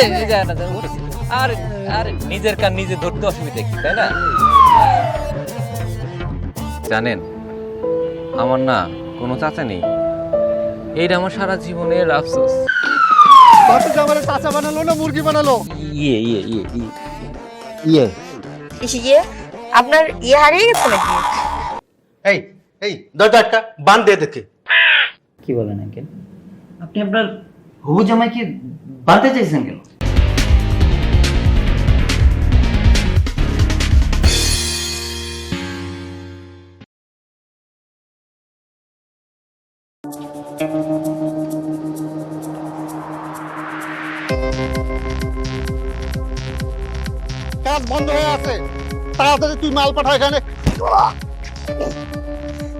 এই না। আরে আরে নিজের কান নিজে ধরতে অসুবিধা কি তাই না? জানেন আমার না কোনো চাচা নেই। এইটা আমার সারা জীবনের আফসোস। বাচ্চা জামারে চাচা বানালো না মুরগি বানালো? ইয়ে ইয়ে ইয়ে ইয়ে ইয়ে। আপনার ইয়ে হারিয়ে গেছে নাকি? এই এই দরজা একটা বান দিয়ে দেখে কি বলেন আঙ্কেল? আপনি আপনার হবু জামাইকে বাঁধতে চাইছেন কেন? কাজ বন্ধ হয়ে আছে। তাড়াতাড়ি তুই মাল পাঠা এখানে।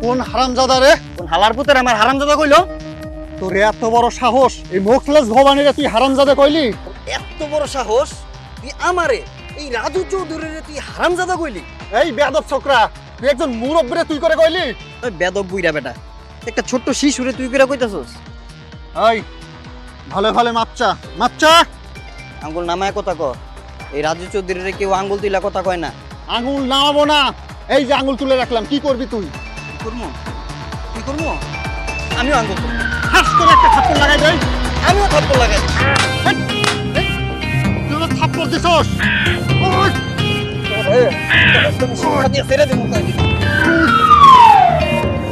কোন হারামজাদা রে? কোন হালার পুতের আমার হারামজাদা কইলো? তোর এত বড় সাহস? এই মুখলেস ভবানীরে তুই হারামজাদা কইলি? এত বড় সাহস? তুই আমারে এই রাজু চৌধুরীরে তুই হারামজাদা কইলি? এই বেয়াদব ছোকরা তুই একজন মুরব্বীরে তুই করে কইলি? ওই বেদব বুইরা বেটা একটা ছোট্ট শিশুরে তুই করে কইতাছস? এই ভালো ভালো মাপচা। মাপচা? আঙ্গুল নামায় কথা ক। এই রাজু চৌধুরীরে কেউ আঙ্গুল তুইলা কথা কয় না। আঙুল নামাবো না। এই যে আঙুল তুলে রাখলাম কি করবি তুই? কি করব কি করব আমিও আঙ্গুল তুলবো। করে একটা থাপ্পড় লাগাই দেই। আমিও থাপ্পড় লাগাই। তুই আমার থাপ্পড় দিছস? দিয়ে।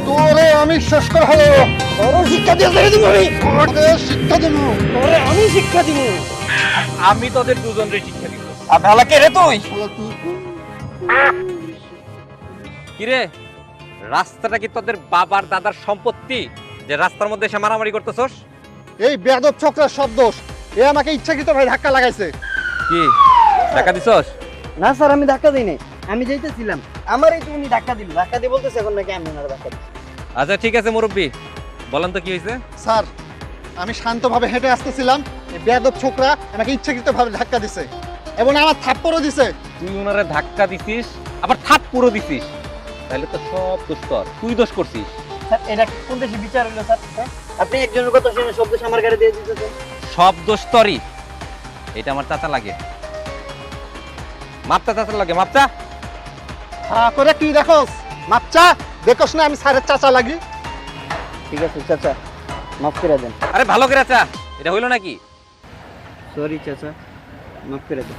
তোরে আমি শেষ করে হলো বড় শিক্ষা দিয়ে ছেড়ে দেবো আমি। শিক্ষা দিব। তোরে আমি শিক্ষা দিব। আমি তোদের দুজনের শিক্ষা দিব। আর ভালো কে রে তুই। কিরে রাস্তাটা কি তোদের বাবার দাদার সম্পত্তি? যে রাস্তার মধ্যে এসে মারামারি করতেছস? এই বেয়াদব ছোকরার সব দোষ। এ আমাকে ইচ্ছাকৃত ভাই ধাক্কা লাগাইছে। কি? ধাক্কা দিছস? না স্যার আমি ধাক্কা দিই নাই আমি যাইতেছিলাম আমার এই তুমি ধাক্কা দিল। ধাক্কা দিয়ে বলতেছে এখন নাকি আমি ওনার ধাক্কা আচ্ছা ঠিক আছে মুরব্বী। বলেন তো কি হয়েছে স্যার আমি শান্তভাবে হেঁটে আসতেছিলাম। এই বেয়াদব ছোকরা আমাকে ইচ্ছাকৃত ভাবে ধাক্কা দিছে। এবং আমার থাপ্পড়ও দিছে। তুই ওনারে ধাক্কা দিছিস আবার থাপ পুরো দিছিস। তাহলে তো সব দোষ তোর। তুই দোষ করছিস। স্যার এটা কোন দেশে বিচার হলো স্যার? হ্যাঁ? আপনি একজনের কথা শুনে শব্দ আমার গাড়ি দিয়ে দিতেছেন সব দোষ এটা আমার চাচা লাগে। মাপটা চাচা লাগে মাপটা হ্যাঁ করে কি দেখোস? মাপচা? দেখোস না আমি স্যারের চাচা লাগি? ঠিক আছে চাচা মাফ করে দেন। আরে ভালো করে চা এটা হইল নাকি? সরি চাচা মাফ করে দেন।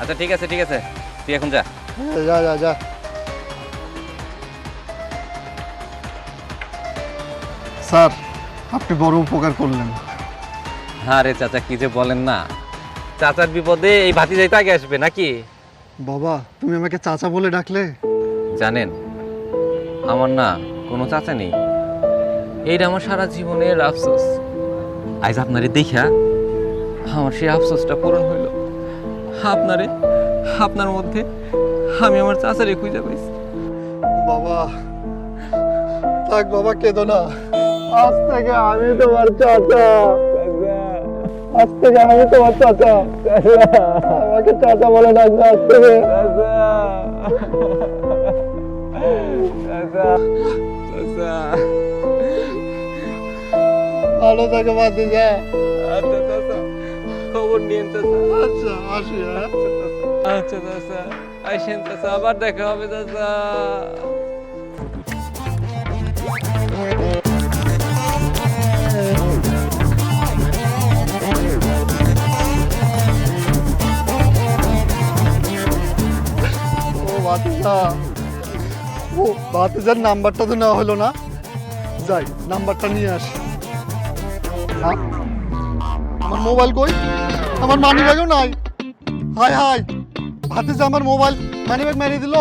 আচ্ছা ঠিক আছে ঠিক আছে। তুই এখন যা যা যা যা। স্যার আপনি বড় উপকার করলেন। হ্যাঁ রে চাচা কি যে বলেন না। চাচার বিপদে এই ভাতি যাইতে আগে আসবে নাকি? বাবা তুমি আমাকে চাচা বলে ডাকলে? জানেন আমার না কোনো চাচা নেই। এইটা আমার সারা জীবনের আফসোস। আজ আপনারে দেখা আমার সেই আফসোসটা পূরণ হইল। আপনারে আপনার মধ্যে আমি আমার চাচারে খুঁজে পাইছি। বাবা থাক বাবা কেঁদো না। আজ থেকে আমি তোমার চাচা আজ থেকে আমি তোমার চাচা আমাকে চাচা বলে ডাকবে আজ থেকে ভালো থাকে বাদে যা খবর নিয়েন চাচা আচ্ছা আসি হ্যাঁ আচ্ছা চাচা আইসেন চাচা আবার দেখা হবে চাচা বাতিজার নাম্বারটা তো নেওয়া হলো না। যাই, নাম্বারটা নিয়ে আসি? আমার মোবাইল কই? আমার মানি ব্যাগও নাই। হাই হাই। ভাতিজা আমার মোবাইল মানি ব্যাগ মেরে দিল।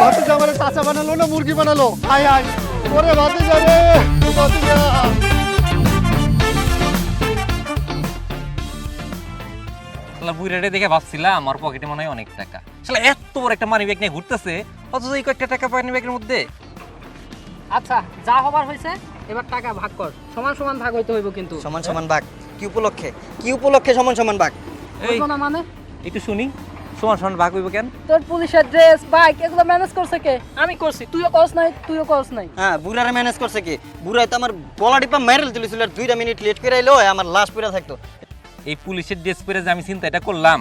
ভাতিজা আমার চাচা বানালো না মুরগি বানালো? হাই হাই। ওরে ভাতিজা রে, ভাতিজা। শালা বুইরাটে দেখে ভাবছিলাম আমার পকেটে মনে হয় অনেক টাকা। শালা এত বড় একটা মানি ব্যাগ নিয়ে ঘুরতেছে অথচ এই কয়েকটা টাকা মানি ব্যাগের মধ্যে। আচ্ছা যা হবার হয়েছে এবার টাকা ভাগ কর। সমান সমান ভাগ হইতে হইব কিন্তু। সমান সমান ভাগ। কি উপলক্ষে? কি উপলক্ষে সমান সমান ভাগ? এই না মানে? একটু শুনি। সমান সমান ভাগ হইব কেন? তোর পুলিশের ড্রেস বাইক এগুলো ম্যানেজ করছে কে? আমি করছি তুইও করস নাই তুইও করস নাই। হ্যাঁ বুড়ারে ম্যানেজ করছে কি? বুড়াই তো আমার গলা টিপা মেরেল তুলেছিল আর দুইটা মিনিট লেট করে এলো আমার লাশ পুরা থাকতো। এই পুলিশের ড্রেস পরে যে আমি চিন্তা এটা করলাম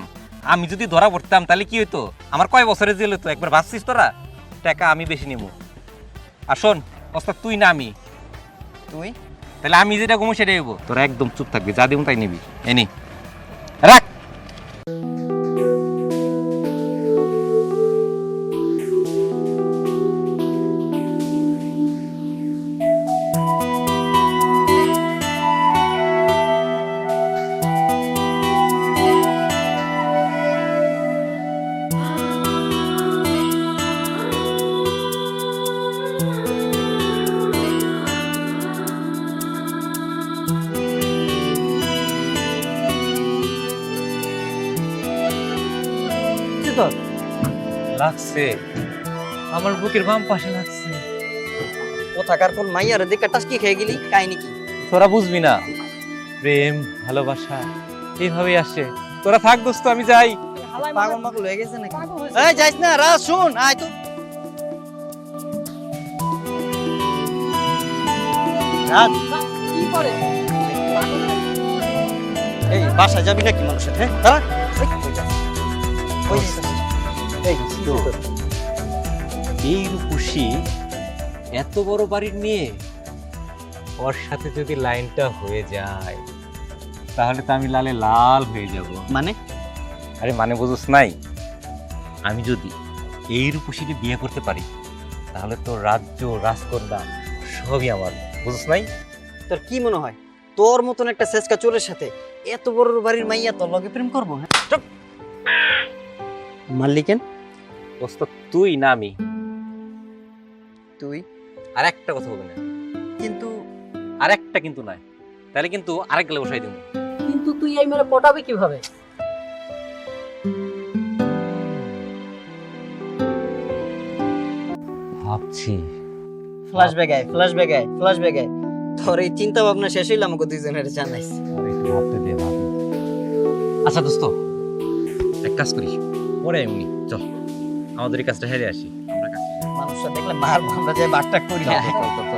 আমি যদি ধরা পড়তাম তাহলে কি হতো আমার কয় বছরে জেল হতো একবার ভাবছিস তোরা? টাকা আমি বেশি নেব আর শোন অস্তা তুই না আমি। তুই? তাহলে আমি যেটা ঘুমো সেটাই হব তোরা একদম চুপ থাকবি যা দেবো তাই নিবি। এনি রাখ! বুকের বাম পাশে লাগছে ও থাকার পর মাইয়ার দিকে টাসকি খেয়ে গেলি কাহিনী কি তোরা বুঝবি না প্রেম ভালোবাসা এইভাবেই আসে তোরা থাক দোস্ত আমি যাই পাগল মাগল হয়ে গেছে নাকি এই যাইস না রাজ শুন আয় তো রাজ কি করে এই বাসায় যাবি নাকি মানুষের হ্যাঁ এই, ওই ওই এই, তোর? এই রূপসী এত বড় বাড়ির মেয়ে? ওর সাথে যদি লাইনটা হয়ে যায় তাহলে তো আমি লালে লাল হয়ে যাব। মানে? আরে মানে বুঝোস নাই। আমি যদি এই রূপসীকে বিয়ে করতে পারি তাহলে তো রাজ্য রাজকন্যা সবই আমার বুঝোস নাই? তোর কি মনে হয়? তোর মতন একটা শেষকা চোরের সাথে এত বড় বাড়ির মাইয়া তোর লগে প্রেম করব হ্যাঁ? চুপ। মারলি কেন দোস্ত তুই না আমি। তুই। আর একটা কথা বলবি না। কিন্তু আর একটা কিন্তু নাই। তাহলে কিন্তু আরেক গেলে বসাই দেবো। কিন্তু তুই এই মেরে পটাবি কীভাবে? ভাবছি। ফ্ল্যাশব্যাক আয় ফ্ল্যাশব্যাক আয় ফ্ল্যাশব্যাক আয়। তোর এই চিন্তা ভাবনা শেষ হইলে আমাকে দুইজনের জানাইস। একটু ভাবতে দে ভাবি আচ্ছা দোস্ত এক কাজ করি। পরে এমনি চল আমাদের এই কাজটা হেরে আসি। মারবো আমরা যে বাটটা করি চল,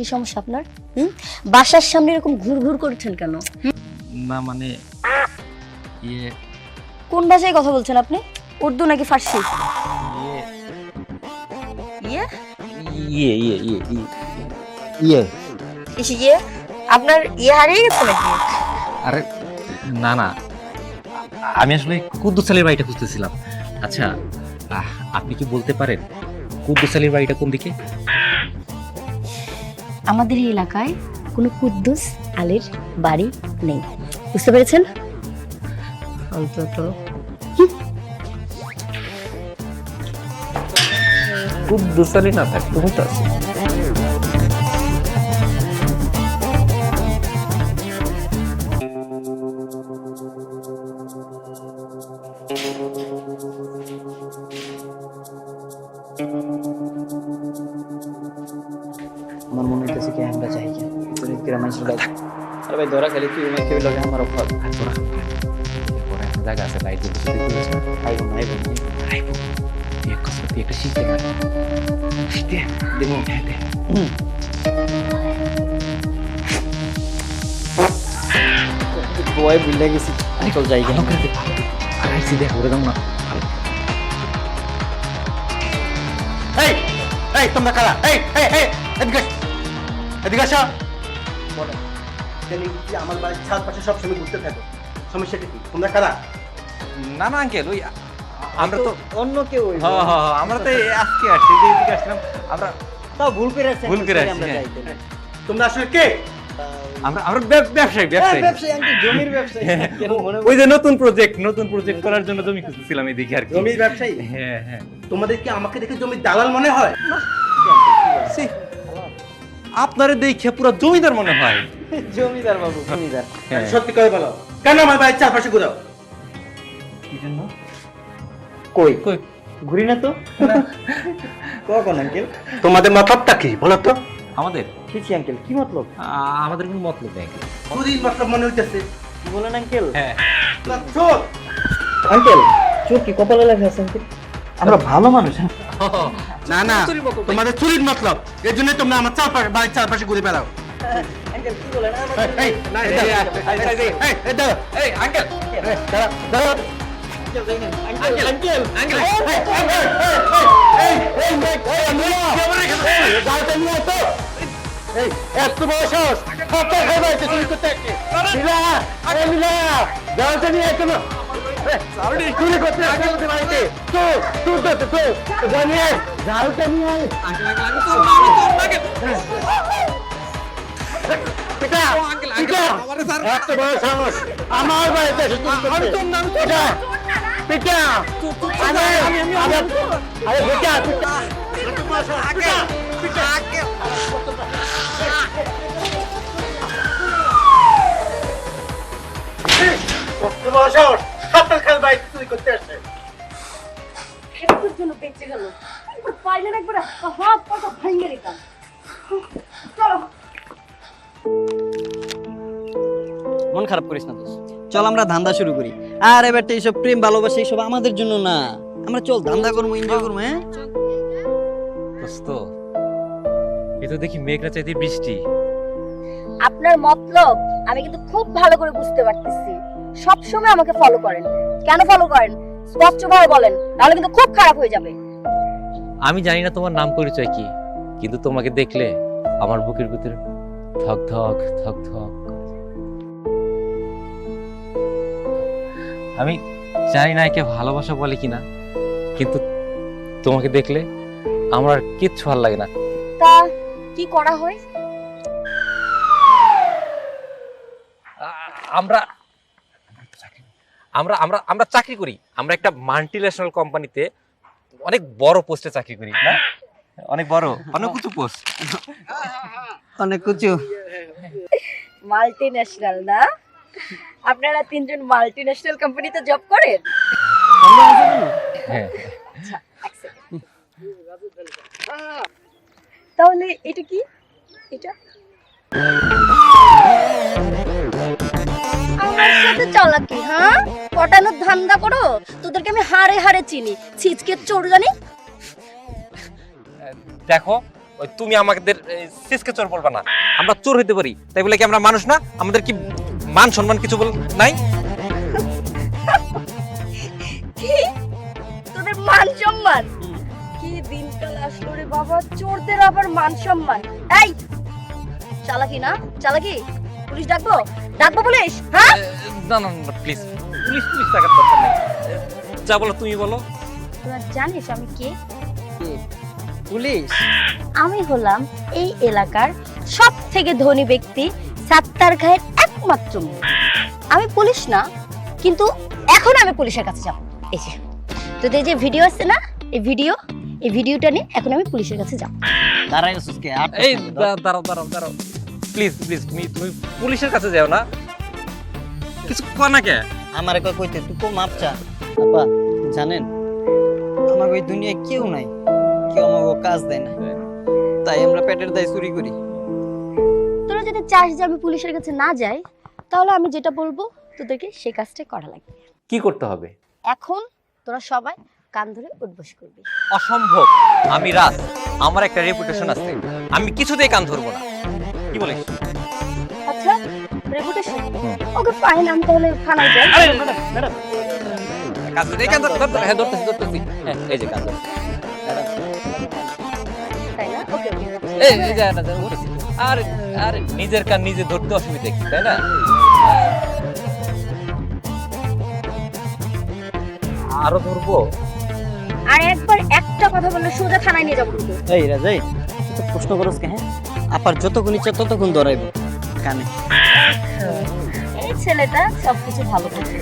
কি সমস্যা আপনার? হুম? বাসার সামনে এরকম ঘুর ঘুর করছেন কেন? না মানে ইয়ে কোন ভাষায় কথা বলছেন আপনি? উর্দু নাকি ফার্সি? ইয়ে। ইয়ে? ইয়ে ইয়ে ইয়ে ইয়ে ইয়ে। ইয়ে। আপনার ইয়ে হারিয়ে গেছে নাকি? আরে না না। আমি আসলে কুদ্দুস আলীর বাড়িটা খুঁজতেছিলাম। আচ্ছা আপনি কি বলতে পারেন কুদ্দুস আলীর বাড়িটা কোন দিকে? আমাদের এই এলাকায় কোনো কুদ্দুস আলীর বাড়ি নেই। বুঝতে পেরেছেন? অন্তত। কুদ্দুস আলী না থাক তুমি তো আছো। আমার তুই কি রামাইছ আরে ভাই ধরা খালি মাই খেয়ে লাগে আমার অফার আর তোরা পরে একটা জায়গা আছে লাইট তুই তুলিস না আইবো না আইবো না। আইবো তুই এক কর, তুই একটা শীতে মার শীতে দেবো হ্যাঁ দে গোয়ায় ভুলে গেছি চল যাই করে করে। আর আইসি দেখ ওরে দাও না এই এই তোমরা কারা এই এই এই এদিকে আস। আসো আমার বাড়ির ছাদ পাশে সব সময় ঘুরতে থাকো। সমস্যাটা কি? তোমরা কারা? না না আঙ্কেল ওই আমরা তো অন্য কেউ হ্যাঁ হ্যাঁ হ্যাঁ, আমরা তো আজকে আসছি যে এদিকে আসলাম আমরা তাও ভুল করে আসছে ভুল করে আসছি। তোমরা আসলে কে? আমরা আমরা ব্যবসায়ী ব্যবসায়ী। ব্যবসায়ী আঙ্কেল, জমির ব্যবসায়ী। ওই যে নতুন প্রজেক্ট নতুন প্রজেক্ট করার জন্য জমি খুঁজতেছিলাম এদিকে আর কি। জমির ব্যবসায়ী? হ্যাঁ হ্যাঁ। তোমাদের কি আমাকে দেখে জমির দালাল মনে হয়? আপনারে দেখে পুরো জমিদার মনে হয়। জমিদার বাবু জমিদার। হ্যাঁ। সত্যি করে বলো। কেন আমার বাড়ির চারপাশে ঘুরাও? কি জন্য? কই? কই? ঘুরি না তো? কখন আঙ্কেল তোমাদের মতলবটা কি বলো তো? আমাদের? কিছু আঙ্কেল কি মতলব? আমাদের কোনো মতলব নেই চুরির মতলব মনে হইতেছে। কি বলেন আঙ্কেল হ্যাঁ। চোর আঙ্কেল চোখ কি কপালে লেখা আছে আঙ্কেল আমরা ভালো মানুষ হ্যাঁ। না না তোমাদের চুরির মতলব এর জন্য তোমরা আমার চারপাশে বাড়ির চারপাশে ঘুরে বেড়াও এত বড় সাহস, চুরি করতে। মিলা, মিলা, নিয়ে। এই, চুরি করতে আসছে আমাদের বাড়িতে। তো, তো, তো, তো, তো, তো, যা নিয়ে আয়। পিতা, পিতা, এত বড় সাহস, আমার বাড়িতে এসে চুরি করতে। পিতা, পিতা, আরে, আরে, পিতা, পিতা, পিতা, পিতা। কত বড় সাহস, সপ্তাহ খাইবা এসে চুরি করতে আসছে। একটুর জন্য বেঁচে গেল। একবার পাইলেন একবার হাত পাটা ভেঙে দিতাম। চলো। মন খারাপ করিস না দোস্ত। চল আমরা ধান্দা শুরু করি। আর এবার তো এইসব প্রেম ভালোবাসা এইসব আমাদের জন্য না। আমরা চল ধান্দা করব এনজয় করব হ্যাঁ? দোস্ত এ তো দেখি মেঘনা চাইতে বৃষ্টি। আপনার মতলব আমি কিন্তু খুব ভালো করে বুঝতে পারতেছি। সব সময় আমাকে ফলো করেন। কেন ফলো করেন? স্পষ্টভাবে বলেন তাহলে কিন্তু খুব খারাপ হয়ে যাবে। আমি জানি না তোমার নাম পরিচয় কি কিন্তু তোমাকে দেখলে আমার বুকের ভিতরে ধক ধক ধক ধক আমি জানি না একে ভালোবাসা বলে কিনা কিন্তু তোমাকে দেখলে আমার আর কিচ্ছু ভালো লাগে না। তা কি করা হয়? আমরা আমরা আমরা আমরা চাকরি করি। আমরা একটা মাল্টি ন্যাশনাল কোম্পানিতে অনেক বড় পোস্টে চাকরি করি না? অনেক বড়। অনেক উঁচু পোস্ট অনেক কিছু মাল্টি ন্যাশনাল না? আপনারা তিনজন মাল্টি ন্যাশনাল কোম্পানিতে জব করেন? হ্যাঁ এক second। তাহলে এটা কি? এটা? আমার সাথে চালাকি হ্যাঁ? পটানোর ধান্দা করো? তোদেরকে আমি হারে হারে চিনি। ছিচকে চোর জানি? দেখো ওই তুমি আমাদের সিসকে চোর বলবা না। আমরা চোর হইতে পারি। তাই বলে কি আমরা মানুষ না? আমাদের কি মান সম্মান কিছু বল নাই? তোদের মান সম্মান? কি দিনকাল আসলো রে বাবা? চোরদের আবার মান সম্মান। এই চালাকি না? চালাকি? পুলিশ ডাকবো? ডাকবো পুলিশ? হ্যাঁ? না না না প্লিজ পুলিশ পুলিশ টাকার দরকার নেই। যা বলো তুমি বলো। তোরা জানিস আমি কে? পুলিশ? আমি হলাম এই এলাকার সব থেকে ধনী ব্যক্তি সাত্তার খায়ের একমাত্র আমি পুলিশ না কিন্তু এখন আমি পুলিশের কাছে যাব। এই যে তোদের যে ভিডিও আছে না এই ভিডিও এই ভিডিওটা নিয়ে এখন আমি পুলিশের কাছে যাব। দাঁড়াই সুস্কে এই দাঁড়াও দাঁড়াও দাঁড়াও। প্লিজ প্লিজ তুমি তুমি পুলিশের কাছে যাও না। কিছু কর না কে? আমার একবার কইতে তুই কো মাপ চা। আপা জানেন আমার ওই দুনিয়ায় কেউ নাই কেউ আমাকে কাজ দেয় না। তাই আমরা পেটের দায় চুরি করি। তোরা যদি চাস যে আমি পুলিশের কাছে না যাই তাহলে আমি যেটা বলব তোদেরকে সেই কাজটাই করা লাগবে। কি করতে হবে? এখন তোরা সবাই কান ধরে উঠবস করবি। অসম্ভব। আমি রাজ আমার একটা রেপুটেশন আছে। আমি কিছুতেই কান ধরবো না। কি বলিস আচ্ছা রেপুটেশন ওকে ফাইন আমি তাহলে থানায় যাই। আরে ম্যাডাম কাজ হ্যাঁ ধরতেছি ধরতেছি। হ্যাঁ এই যে কান ধর তাই না? ওকে ওকে। এই এই যে না ধরতেছি আরে আরে নিজের কান নিজে ধরতে অসুবিধা কি তাই না? আরও ধরবো? আর একবার একটা কথা বললে সোজা থানায় নিয়ে যাব। এই রাজাই প্রশ্ন করস কে হ্যাঁ? আপার যতক্ষণ ইচ্ছা ততক্ষণ ধরাইব কানে। এই ছেলেটা সবকিছু ভালো করছে।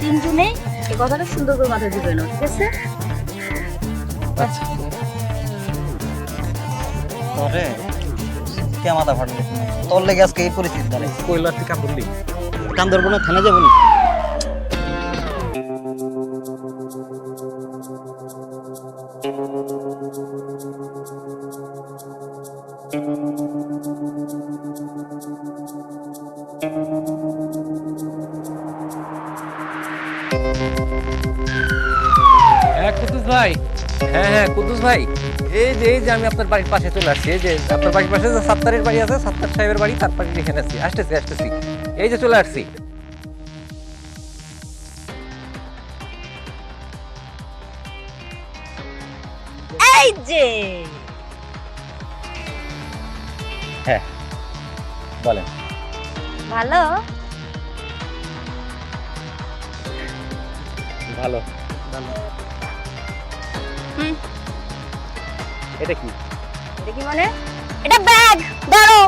তিনজনেই এই কথাটা সুন্দর করে মাথায় ঢুকে নাও ঠিক আছে? তোরে কে মাথা ফাটলে? তোর লেগে আজকে এই পরিস্থিতি দাঁড়াই কইলা তুই কান ধরলি কান ধরবো না থানা যাব না? যে আমি আপনার বাড়ির পাশে চলে আসছি যে আপনার বাড়ির পাশে যে সাত্তারের বাড়ি আছে সাত্তার সাহেবের বাড়ি তার পাশে এখানে আছি আসতেছি আসতেছি। এই যে চলে আসছি। এই যে। বলেন। ভালো? ভালো। হুম। এটা কি? দেখি মানে? এটা ব্যাগ ধরো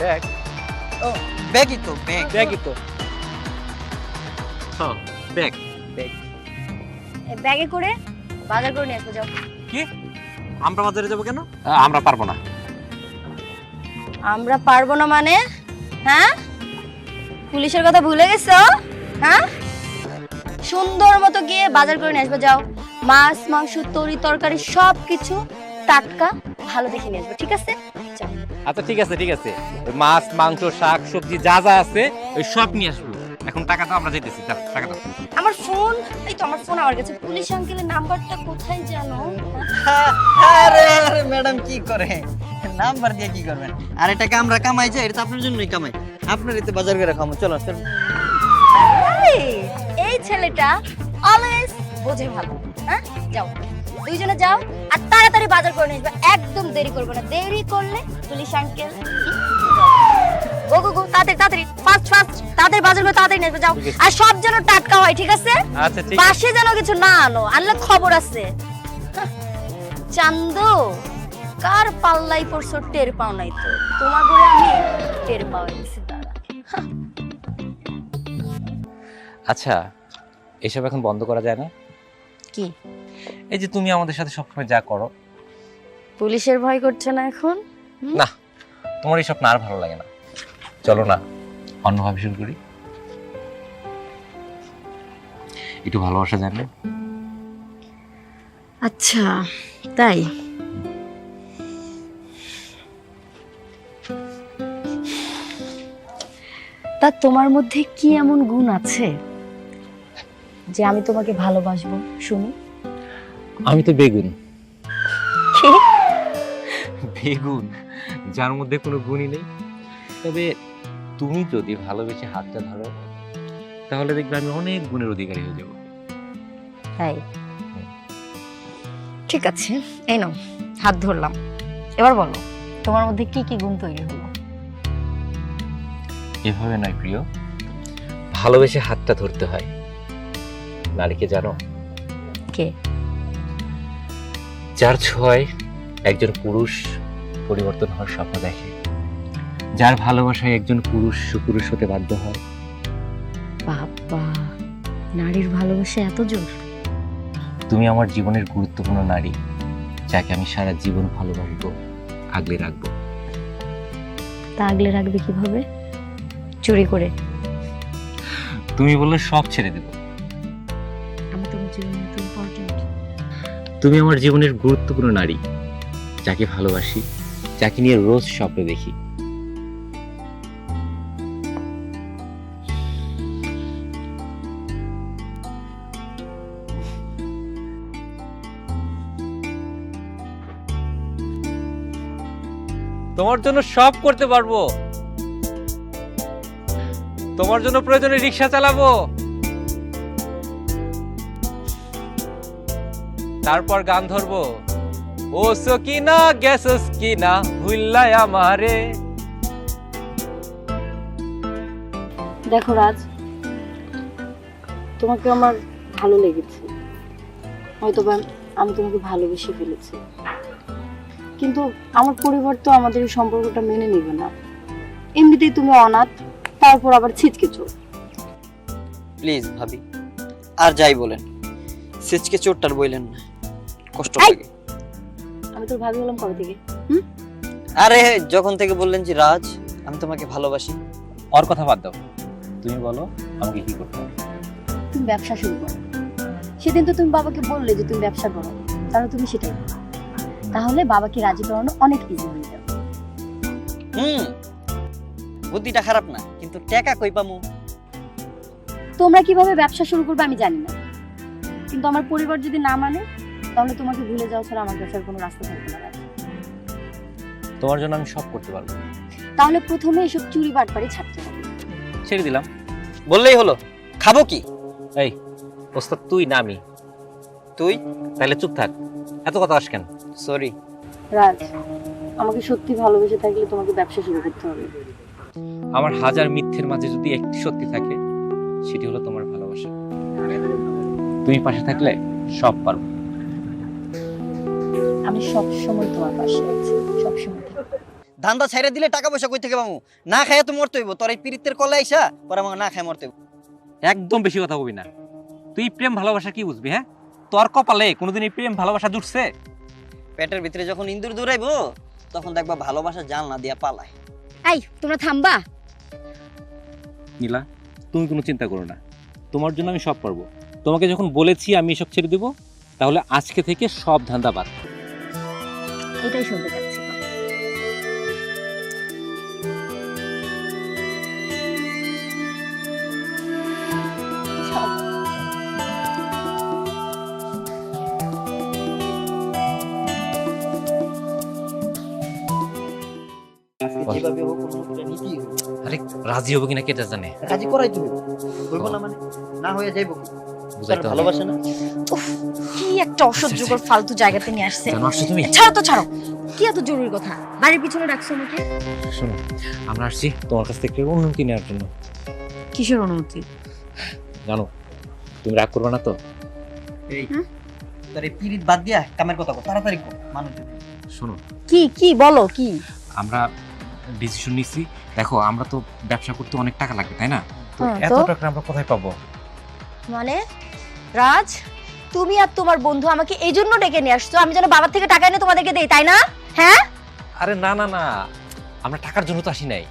ব্যাগ? ও। ব্যাগই তো ব্যাগ। ব্যাগই তো। হ্যাঁ ব্যাগ। ব্যাগ। এই ব্যাগে করে বাজার করে নিয়ে আসব যাও। কি? আমরা বাজারে যাব কেন? আমরা পারব না। আমরা পারব না মানে? হ্যাঁ? পুলিশের কথা ভুলে গেছো? হ্যাঁ? সুন্দর মতো গিয়ে বাজার করে নিয়ে আসব যাও। মাছ মাংস তরি তরকারি সব কিছু টাটকা ভালো দেখে নিয়ে আসব ঠিক আছে? আচ্ছা ঠিক আছে ঠিক আছে। মাছ মাংস শাক সবজি যা যা আছে ওই সব নিয়ে আসব। এখন টাকা তো আমরা যেতেছি দাও, টাকা দাও। আমার ফোন এই তো আমার ফোন আমার কাছে। পুলিশ আঙ্কেলের নাম্বারটা কোথায় জানো আরে আরে ম্যাডাম কি করে? নাম্বার দিয়ে কি করবেন? আর এটা আমরা কামাই যে? এটা তো আপনার জন্যই কামাই। আপনার এতে বাজার করে খামো চলো চলো। এই ছেলেটা অলওয়েজ বোঝে ভালো হ্যাঁ? যাও। দুইজনে যাও আর তাড়াতাড়ি বাজার করে নিয়ে আসবে। একদম দেরি করবে না। দেরি করলে পুলিশ আঙ্কেল গো গো গো তাড়াতাড়ি তাড়াতাড়ি ফাস্ট ফাস্ট তাড়াতাড়ি বাজার করে তাড়াতাড়ি নিয়ে আসবে যাও। আর সব যেন টাটকা হয় ঠিক আছে? আচ্ছা ঠিক বাসে যেন কিছু না আনো আনলে খবর আছে। চান্দু কার পাল্লাই পড়ছো টের পাও নাই তো? তোমার করে আমি টের দাঁড়া। আচ্ছা এসব এখন বন্ধ করা যায় না? কি? এই যে তুমি আমাদের সাথে সবসময় যা করো। পুলিশের ভয় করছে না এখন? না তোমার এইসব না আর ভালো লাগে না। চলো না অন্যভাবে শুরু করি। একটু ভালোবাসা জানলে। আচ্ছা তাই? তা তোমার মধ্যে কি এমন গুণ আছে যে আমি তোমাকে ভালোবাসবো শুনি? আমি তো বেগুন? বেগুন? যার মধ্যে কোনো গুণই নেই? তবে তুমি যদি ভালোবেসে হাতটা ধরো তাহলে দেখবে আমি অনেক গুণের অধিকারী হয়ে যাব। তাই? ঠিক আছে এই নাও হাত ধরলাম। এবার বলো তোমার মধ্যে কি কি গুণ তৈরি হলো? এভাবে নয় প্রিয়। ভালোবেসে হাতটা ধরতে হয়। নারীকে জানো? কে? যার ছোঁয়ায় একজন পুরুষ পরিবর্তন হওয়ার স্বপ্ন দেখে। যার ভালোবাসায় একজন পুরুষ সুপুরুষ হতে বাধ্য হয়। বাবা নারীর ভালোবাসা এত জোর? তুমি আমার জীবনের গুরুত্বপূর্ণ নারী যাকে আমি সারা জীবন ভালোবাসবো আগলে রাখব। তা আগলে রাখবে কীভাবে? চুরি করে। তুমি বললে সব ছেড়ে দেব। তুমি আমার জীবনের গুরুত্বপূর্ণ নারী। যাকে ভালোবাসি, যাকে নিয়ে রোজ স্বপ্ন দেখি। তোমার জন্য সব করতে পারব। তোমার জন্য প্রয়োজনে রিক্সা চালাবো। তারপর গান ধরবো। ও সকিনা গেছস কিনা ভুল্লাই আমারে। দেখো রাজ তোমাকে আমার ভালো লেগেছে। হয়তো বা আমি তোমাকে ভালোবেসে ফেলেছি। কিন্তু আমার পরিবার তো আমাদের এই সম্পর্কটা মেনে নেবে না। এমনিতেই তুমি অনাথ তারপর আবার ছিটকে চোর। প্লিজ ভাবি আর যাই বলেন সেচকে চোরটার বইলেন না। কষ্ট লাগে। আমি তোর ভাবি হলাম কবে থেকে? হুম? আরে যখন থেকে বললেন যে রাজ আমি তোমাকে ভালোবাসি। ওর কথা বাদ দাও। তুমি বলো আমাকে কি করতে হবে? তুমি ব্যবসা শুরু করো। সেদিন তো তুমি বাবাকে বললে যে তুমি ব্যবসা করো। তাহলে তুমি সেটাই করো। তাহলে বাবাকে রাজি করানো অনেক ইজি হয়ে যাবে। হুম বুদ্ধিটা খারাপ না কিন্তু টাকা কই পামু? তোমরা কীভাবে ব্যবসা শুরু করবে আমি জানি না। কিন্তু কিন্তু আমার পরিবার যদি না মানে তাহলে তোমাকে ভুলে যাওয়া ছাড়া আমার কাছে আর কোনো রাস্তা থাকবে না তোমার জন্য আমি সব করতে পারব। তাহলে প্রথমে এসব চুরি বাটপারি ছাড়তে হবে। ছেড়ে দিলাম। বললেই হলো খাব কি? এই ওস্তাদ তুই না আমি। তুই? তাহলে চুপ থাক। এত কথা আস কেন? সরি রাজ আমাকে সত্যি ভালোবেসে থাকলে তোমাকে ব্যবসা শুরু করতে হবে। আমার হাজার মিথ্যের মাঝে যদি একটি সত্যি থাকে সেটি হলো তোমার ভালোবাসা। তুমি পাশে থাকলে সব পারব। আমি সব সময় তোমার পাশে আছি সব সময় ধান্দা ছাইরা দিলে টাকা পয়সা কই থেকে পাবো? না খাইয়া তো মরতে হইব। তোর এই পিরিতের কলে আইসা পরে আমাকে না খাই মরতে হইব। একদম বেশি কথা বলবি না। তুই প্রেম ভালোবাসা কি বুঝবি হ্যাঁ? তোর কপালে কোনোদিন এই প্রেম ভালোবাসা জুটছে? পেটের ভিতরে যখন ইন্দুর দৌড়াইবো তখন দেখবা ভালোবাসা জাল না দিয়া পালায়। এই তোমরা থামবা। নীলা তুমি কোনো চিন্তা করো না। তোমার জন্য আমি সব পারব। তোমাকে যখন বলেছি আমি এসব ছেড়ে দিব তাহলে আজকে থেকে সব ধান্দা বাদ। এটাই শুনতে চাচ্ছি। যেভাবে হোক আরে রাজি হবে কিনা কেটা জানে? রাজি হইব হইব না মানে? না হইয়া যাইব। বুঝাইতে ভালোবাসে না? একটা অসহ্যকর ফালতু জায়গাতে নিয়ে আসছে। তুমি? ছাড়ো তো ছাড়ো। কি এত জরুরি কথা? বাড়ির পিছনে রাখছো আমাকে? শোনো আমরা আসছি তোমার কাছ থেকে অনুমতি নেওয়ার জন্য। কিসের অনুমতি? জানো তুমি রাগ করবে না তো? এই তোর এই পিরিত বাদ দিয়া কামের কথা কর তাড়াতাড়ি কর মানুষ শোনো। কি কি বলো কি? আমরা ডিসিশন নিচ্ছি দেখো আমরা তো ব্যবসা করতে অনেক টাকা লাগবে তাই না? তো হ্যাঁ, এত টাকা আমরা কোথায় পাবো? মানে? রাজ? তুমি আর তোমার বন্ধু আমাকে এই জন্য ডেকে নিয়ে আসছো আমি যেন বাবার থেকে টাকা এনে তোমাদেরকে দেই তাই না? হ্যাঁ? আরে না না না। আমরা টাকার জন্য তো আসি নাই।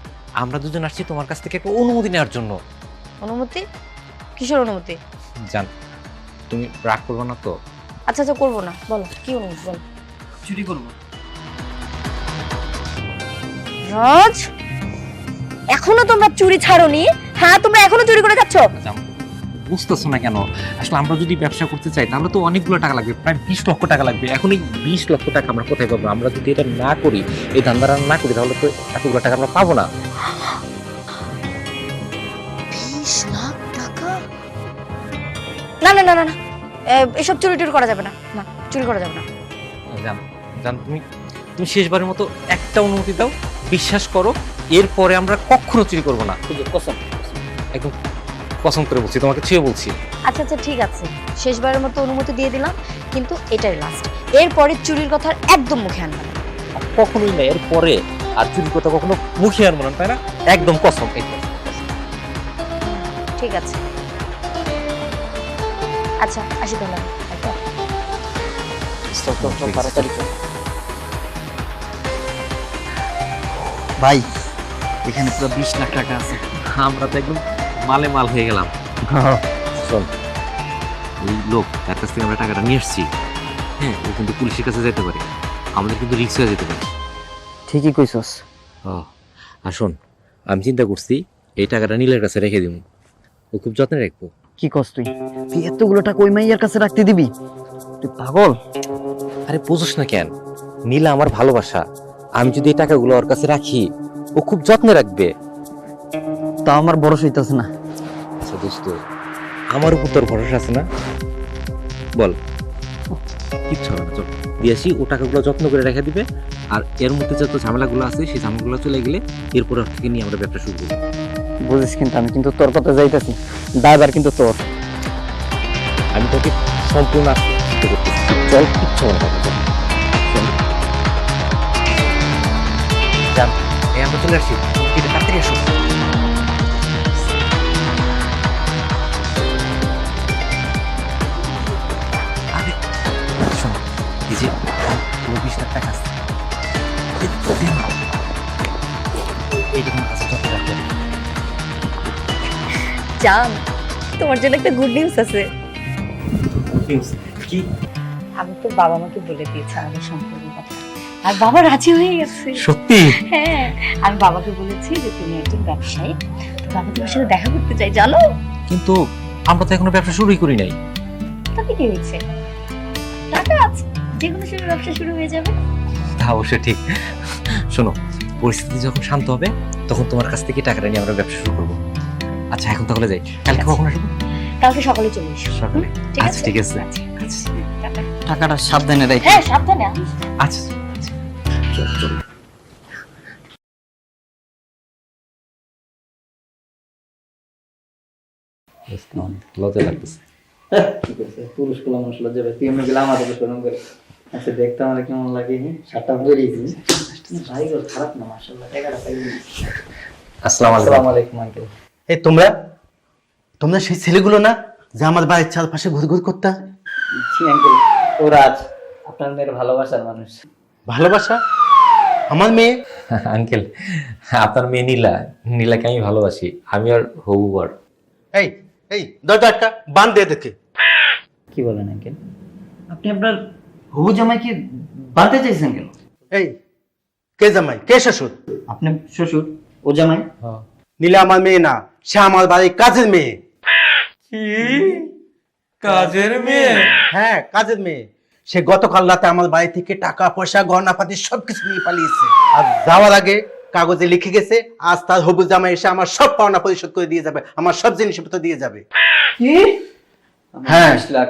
আমরা দুজন আসছি তোমার কাছ থেকে একটা অনুমতি নেওয়ার জন্য। অনুমতি? কিসের অনুমতি? জান তুমি রাগ করবে না তো? আচ্ছা আচ্ছা করব না। বলো কি অনুমতি বলো? চুরি করব। রাজ এখনও তোমরা চুরি ছাড়োনি? হ্যাঁ তোমরা এখনও চুরি করে যাচ্ছ? বুঝতেছো না কেন? আসলে আমরা যদি ব্যবসা করতে চাই তাহলে তো অনেকগুলো টাকা লাগবে প্রায় বিশ লক্ষ টাকা লাগবে। এখন এই বিশ লক্ষ টাকা আমরা কোথায় পাবো? আমরা যদি এটা না করি এই ধান্দাটা না করি তাহলে তো এতগুলো টাকা আমরা পাবো না। না না না না এসব চুরি টুরি করা যাবে না। না চুরি করা যাবে না। জান জান তুমি তুমি শেষবারের মতো একটা অনুমতি দাও। বিশ্বাস করো এরপরে আমরা কখনো চুরি করব না। কসম। একদম। পছন্দ করে বলছি তোমাকে ছুঁয়ে বলছি। আচ্ছা আচ্ছা ঠিক আছে। শেষবারের মতো অনুমতি দিয়ে দিলাম কিন্তু এটাই লাস্ট এরপরে চুরির কথা একদম মুখে আনবে না। কখনোই না এরপরে আর চুরির কথা কখনো মুখে আনব না তাই না? একদম কসম একদম ঠিক আছে। আচ্ছা আসি তাহলে। তাড়াতাড়ি ভাই এখানে পুরো বিশ লাখ টাকা আছে। আমরা তো একদম মালে মাল হয়ে। গেলাম ওই লোক তার কাছ থেকে আমরা টাকাটা নিয়ে এসেছি হ্যাঁ ও কিন্তু পুলিশের কাছে যেতে পারে। আমাদের কিন্তু রিক্স হয়ে যেতে পারে। ঠিকই কইছস। ও আর শোন আমি চিন্তা করছি এই টাকাটা নীলের কাছে রেখে দিব ও খুব যত্নে রাখব। কি কস তুই? তুই এতগুলো টাকা ওই মাইয়ার কাছে রাখতে দিবি? তুই পাগল? আরে বুঝোস না কেন নীলা আমার ভালোবাসা। আমি যদি এই টাকাগুলো ওর কাছে রাখি ও খুব যত্নে রাখবে। তা আমার বড় হইতাছে না। আচ্ছা দোস্ত আমার উপর তোর ভরসা আছে না? বল। কিচ্ছু হবে না চল। দিয়েছি ও টাকাগুলো যত্ন করে রেখে দিবে আর এর মধ্যে যত ঝামেলাগুলো আছে সেই ঝামেলাগুলো চলে গেলে এরপর থেকে নিয়ে আমরা ব্যবসা শুরু করব। বুঝিস কিন্তু আমি কিন্তু তোর কথা যাইতেছি দাদার কিন্তু তোর। আমি তোকে সম্পূর্ণ আশ্বস্ত করতেছি। চল কিচ্ছু মনে করব চল। এই আমরা চলে আসি। তাড়াতাড়ি আসো? জান তোমার জন্য একটা গুড নিউজ আছে। কি? আমি তো বাবা মাকে বলে দিয়েছি আমাদের সম্পর্কের কথা। আর বাবা রাজি হয়ে গেছে। সত্যি? হ্যাঁ আমি বাবাকে বলেছি যে তুমি একজন ব্যবসায়ী তো বাবা তোমার সাথে দেখা করতে চাই জানো? কিন্তু আমরা তো এখনও ব্যবসা শুরুই করি নাই। তাতে কি হয়েছে? টাকা আছে যে কোনো সময় ব্যবসা শুরু হয়ে যাবে। তা অবশ্যই ঠিক। শোনো পরিস্থিতি যখন শান্ত হবে তখন তোমার কাছ থেকে টাকাটা নিয়ে আমরা ব্যবসা শুরু করব। আচ্ছা এখন তাহলে যাই। কালকে কখন আসব? কালকে সকালে চলে এসো। সকালে। ঠিক আচ্ছা আছে? ঠিক আছে। আচ্ছা, টাকাটা সাবধানে রাখি হ্যাঁ সাবধানে আচ্ছা আচ্ছা। চল চল। লজ্জা লাগতেছে। ঠিক আছে পুরুষগুলো মানুষ লজ্জা পায়। তুই এমনি গেলে আমার দিকে শোরুম করে। আচ্ছা দেখতে আমার কেমন লাগে সাতটা ভাই গো খারাপ না মাসাল্লাহ টাকাটা আসসালামু আলাইকুম আঙ্কেল। এই তোমরা? তোমরা সেই ছেলেগুলো না যে আমার বাড়ির চারপাশে ঘুর ঘুর করতে? জি আঙ্কেল ও রাজ আপনার মেয়ের ভালোবাসার মানুষ। ভালোবাসা? আমার মেয়ে? আঙ্কেল আপনার মেয়ে নীলা। নীলাকে আমি ভালোবাসি। আমি আর হবু বর। এই এই দরজা একটা বান দিয়ে দেখে কি বলেন আঙ্কেল আপনি আপনার হবু জামাইকে বাঁধতে চাইছেন কেন? এই কে জামাই? কে শ্বশুর? আপনি শ্বশুর ও জামাই? নীলা আমার মেয়ে না সে আমার বাড়ির কাজের মেয়ে। কাজের মেয়ে? হ্যাঁ কাজের মেয়ে। সে গতকাল রাতে আমার বাড়ি থেকে টাকা পয়সা গহনা পাতি সবকিছু নিয়ে পালিয়েছে। আর যাওয়ার আগে কাগজে লিখে গেছে আজ তার হবু জামা এসে আমার সব পাওনা পরিশোধ করে দিয়ে যাবে আমার সব জিনিসপত্র দিয়ে যাবে। কি? হ্যাঁ। লাখ।